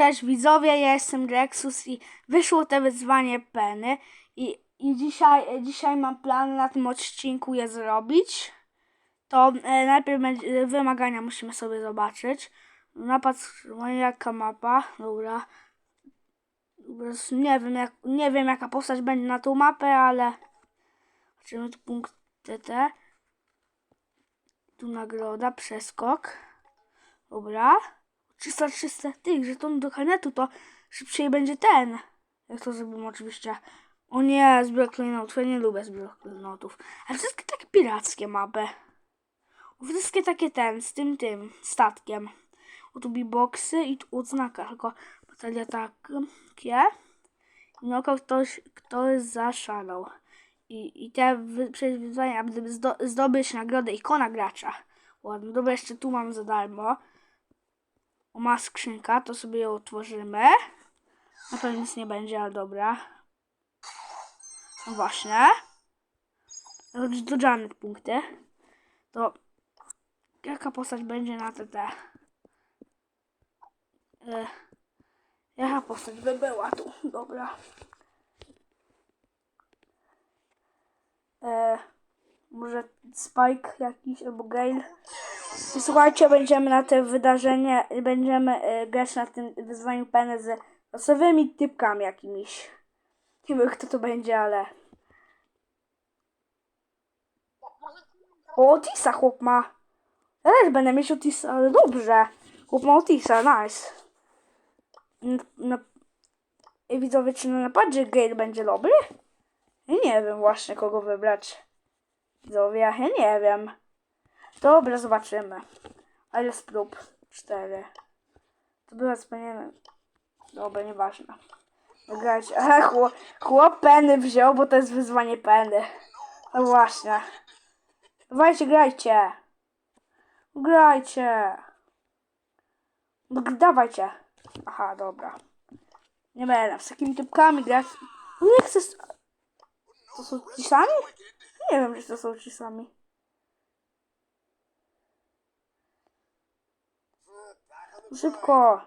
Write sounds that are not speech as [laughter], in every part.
Cześć widzowie, ja jestem Rexus i wyszło te wyzwanie Penny i, i dzisiaj, dzisiaj mam plan na tym odcinku je zrobić. To e, najpierw będzie, wymagania musimy sobie zobaczyć. Napad, jaka mapa, dobra. Nie wiem, jak, nie wiem jaka postać będzie na tą mapę, ale zobaczymy tu punkty te. Tu nagroda, przeskok. Dobra. 300, 300 tych żetonów do karnetu, to szybciej będzie ten. Jak to zrobimy oczywiście. O nie, zbiór klejnotów. Ja nie lubię zbiór klejnotów. Ale wszystkie takie pirackie mapy. Wszystkie takie ten, z tym, tym, statkiem. O tu boxy i tu odznaka, tylko batalia takie. No ktoś, ktoś zaszalał. I, i te wyzwania, aby zdo, zdobyć nagrodę ikona gracza. Ładno, dobra, jeszcze tu mam za darmo. Ma skrzynka, to sobie ją otworzymy. Na pewno nic nie będzie, ale dobra. No właśnie. Do Janet punkty. To jaka postać będzie na TT? E, jaka postać by była tu? Dobra. E, może Spike jakiś albo Gale. Słuchajcie, będziemy na te wydarzenie, będziemy e, grać na tym wyzwaniu PN z losowymi typkami jakimiś. Nie wiem kto to będzie, ale... O, Otisa chłop ma. Ja też będę mieć Otisa, ale dobrze. Chłop ma Otisa, nice. N- Na, I widzowie, czy na napadzie Gale będzie dobry? Ja nie wiem właśnie kogo wybrać. Widzowie, ja nie wiem. Dobra, zobaczymy. A ile prób? Cztery. To była wspaniale. Dobra, nieważne. Grać. Aha, chłop, chłop peny wziął, bo to jest wyzwanie peny. No właśnie. Dawajcie, grajcie. Grajcie. No, dawajcie. Aha, dobra. Nie będę z takimi typkami grać. Nie chcę... To są ci sami? Nie wiem, czy to są ci sami. Szybko.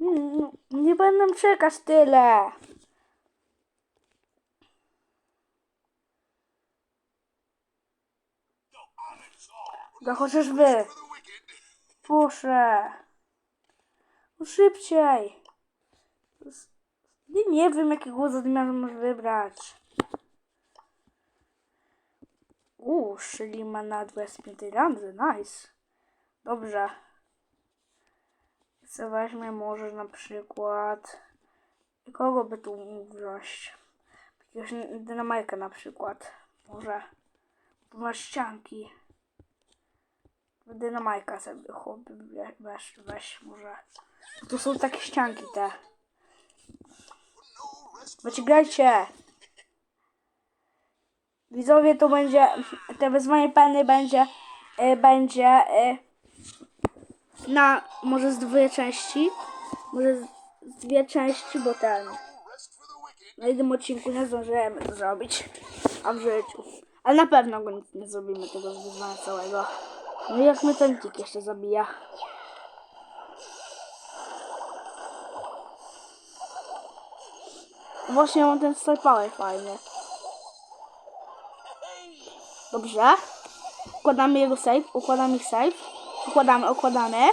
Mm, Nie będę czekać tyle. No chociaż wy. Proszę. No szybciej. Nie, nie wiem jakiego zadmiarza możesz wybrać. Uuu, czyli ma na 25 randze, nice. Dobrze. Co weźmie może na przykład... Kogo by tu mógł wziąć? Jakiegoś dynamajka na przykład. Może. Masz ścianki. Dynamajka sobie chłopy we- weź, weź może. Tu są takie ścianki te. Wiecie, grajcie! Widzowie, to będzie, te wyzwanie penny będzie, y, będzie y, na może z dwie części, może z, dwie części, bo ten, na jednym odcinku nie zdążymy to zrobić, a w życiu. Ale na pewno go nie, zrobimy tego wyzwania całego. No i jak mnie ten tik jeszcze zabija. Właśnie mam ten Star Power fajny. Dobrze. Układamy jego save, układamy ich save. Układamy, układamy.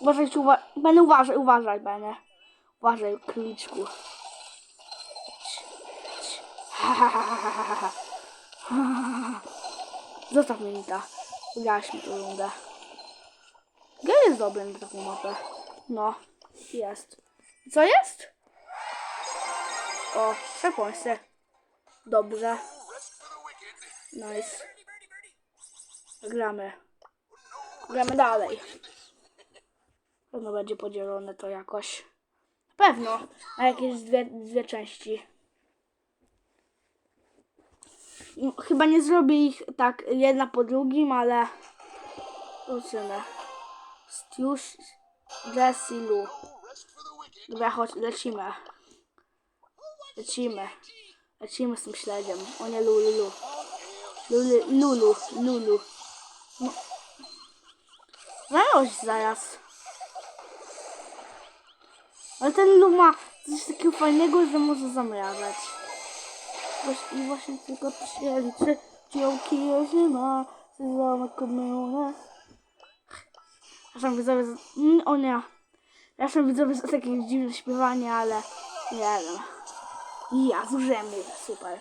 Uważaj, uwa będę uważaj, uważaj, będę. Uważaj, króliczku. [laughs] Zostaw mnie Nita. Wygrałaś mi tą rundę. Gdzie jest dobry na taką mapę? No, jest. Co jest? O, przepłonsy. Dobrze. Nice. Gramy. Gramy dalej. Pewno będzie podzielone to jakoś. Na pewno. Na jakieś dwie, dwie części. No, Chyba nie zrobię ich tak jedna po drugim, ale zobaczymy. Stiusz, Jessie, Lu. Dobra, chodź, lecimy. Lecimy. Lecimy z tym śledziem. O nie, Lulu, Lulu. Lulu, Lulu, No. Zaroś zaraz. Ale ten luk ma coś takiego fajnego, że może zamrażać. I właśnie tylko to się liczy. Działki zima, sezonek komunę. Przepraszam widzowie, za- mm, o nie. Przepraszam widzowie za takie dziwne śpiewanie, ale nie wiem. Ja zużyłem super.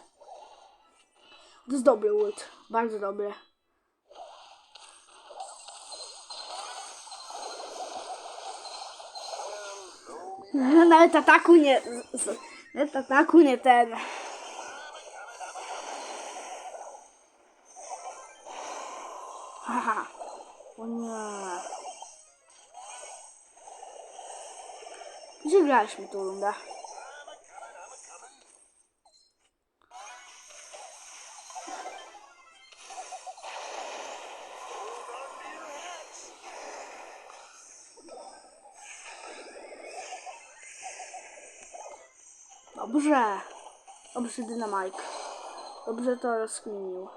To jest dobry ult, bardzo dobry. [laughs] Nawet ataku nie. Nawet ataku nie ten. Haha. O nie. Gdzie graliśmy tą rundę? Dobrze. Dobrze, Dynamike. Dobrze to rozkminił.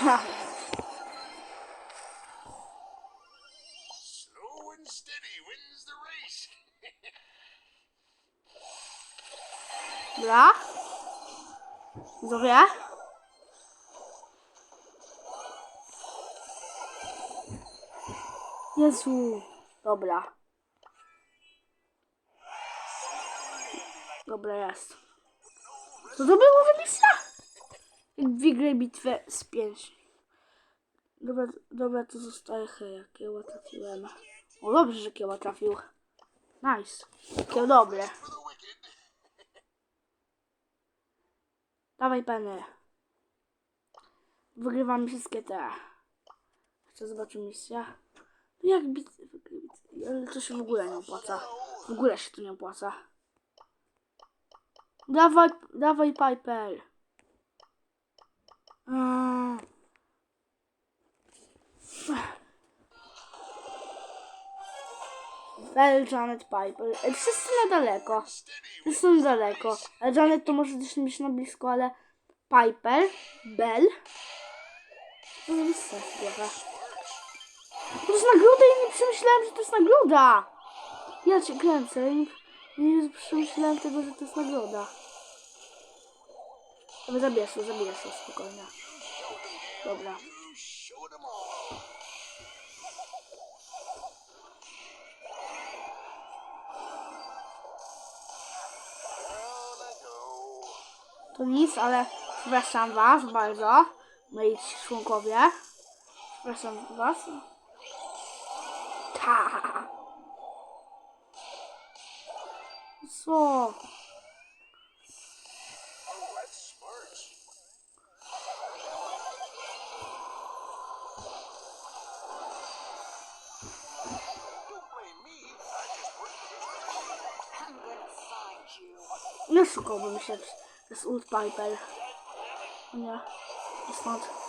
Ha. Slow and steady wins the race. Dobra. Widzowie. Jezu. Dobra. Dobra, jest. Co to było za misja? Jak wygraj bitwę z pięć. Dobra, dobra, to zostaje heja. Kieła trafiłem. O, dobrze, że kieła trafił. Nice. Kieł dobre. Dawaj Penny. Wygrywamy wszystkie te. Chcę zobaczyć misję. No jak bit... Ale to się w ogóle nie opłaca. W ogóle się to nie opłaca. Dawaj, dawaj Piper. Mm. Janet, Piper. Wszyscy na daleko. Wszyscy są daleko. Ale Janet to może też być na blisko, ale Piper, Bell. To jest sens trochę. To jest nagroda i nie przemyślałem, że to jest nagroda. Ja cię kręcę. Nie, przemyślałem tego, że to jest nagroda. Ale zabierz to, zabierz to, spokojnie. Dobra. To nic, ale przepraszam was bardzo. Moi członkowie. Przepraszam was. So. Nie szukałbym się z ult Bible. Yeah, it's not.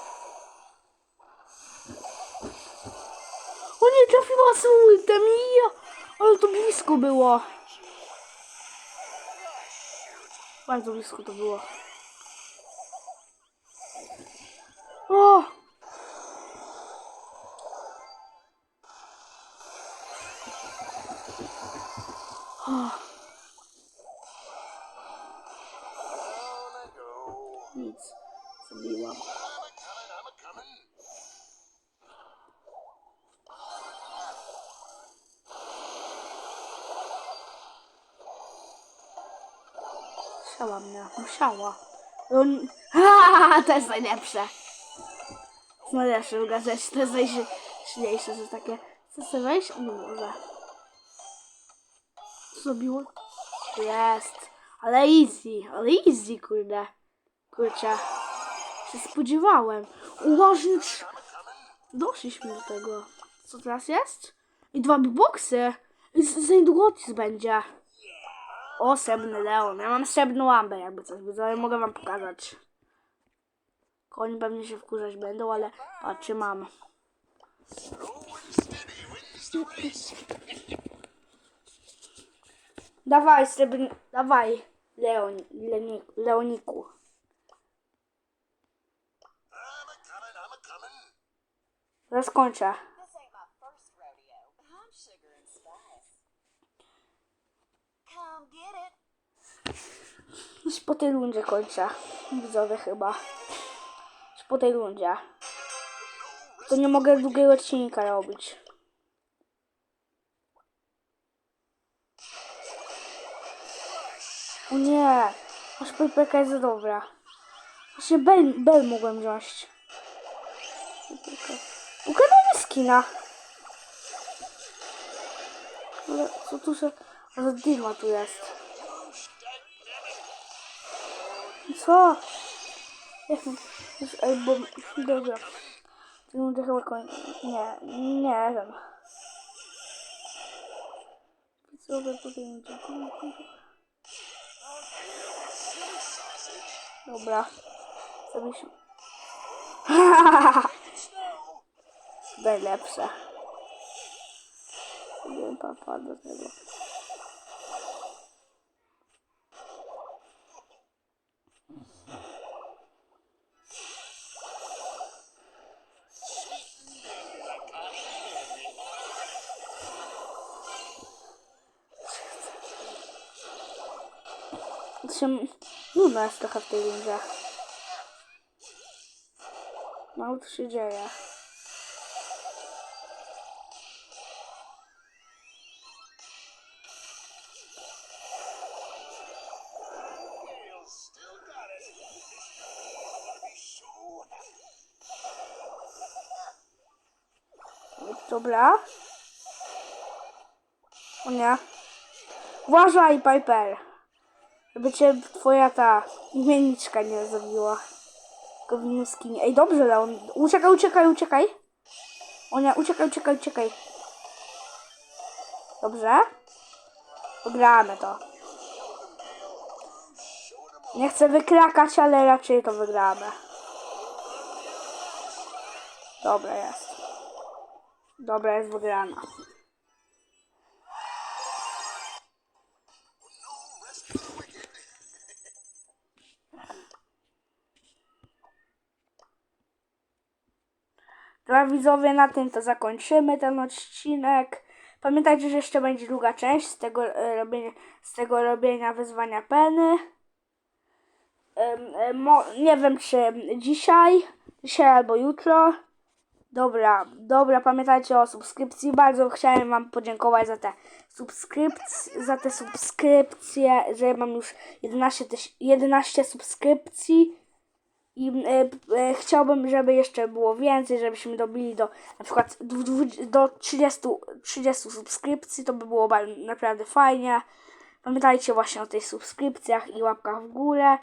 Trafiła z ultem. Ja. Ale to blisko było. Bardzo blisko to było. Musiała mnie, musiała. On... [laughs] Ha, to jest najlepsze. To jest najlepsze w gazecie, to jest najsilniejsze, że takie... Chcę sobie wejść? Nie może. Co zrobiło? Jest. Ale easy, ale easy, kurde. Kurczę. Się spodziewałem. Ułożnicz. Doszliśmy do tego. Co teraz jest? I dwa boxy. I za niedługo będzie. O, srebrny Leon. Ja mam srebrną lampę, jakby coś. Widzowie, mogę wam pokazać. Koni pewnie się wkurzać będą, ale patrzcie, mam. Dawaj, srebrny, dawaj. Leon, Leni, Leoniku. I'm Już po tej rundzie kończę. Widzowie chyba. Już po tej rundzie. To nie mogę długiego odcinka robić. O nie! Aż pejpeka jest za dobra. Właśnie Bell, Bell mogłem wziąć. Ukradł mi skina. Ale co tu się... Ale Digma tu jest. Co? Już, ej, bo... Dobra. Ty rundę chyba koń... Nie, nie wiem. Widzowie tutaj dziękuję. Dobra. Zrobiliśmy. [laughs] Najlepsze. Zrobiłem papa do tego. Się nudno jest trochę w tej rundzie. Happy. Dobra. O nie. Uważaj, Piper. Żeby cię twoja ta imienniczka nie zabiła. Tylko w. Ej, dobrze, Leon. Uciekaj, uciekaj, uciekaj. O nie, uciekaj, uciekaj, uciekaj. Dobrze. Wygramy to. Nie chcę wykrakać, ale raczej to wygramy. Dobra, jest. Dobra, jest wygrana. Dobra widzowie, na tym to zakończymy ten odcinek. Pamiętajcie, że jeszcze będzie druga część z tego e, robienia, z tego robienia wyzwania Penny. E, nie wiem czy dzisiaj, dzisiaj albo jutro. Dobra, dobra, pamiętajcie o subskrypcji. Bardzo chciałem wam podziękować za te subskrypcje, za te subskrypcje, że mam już 11, tyś- 11 subskrypcji. I e, e, chciałbym, żeby jeszcze było więcej, żebyśmy dobili do na przykład dwu- do 30, 30 subskrypcji, to by było naprawdę fajnie. Pamiętajcie właśnie o tych subskrypcjach i łapkach w górę.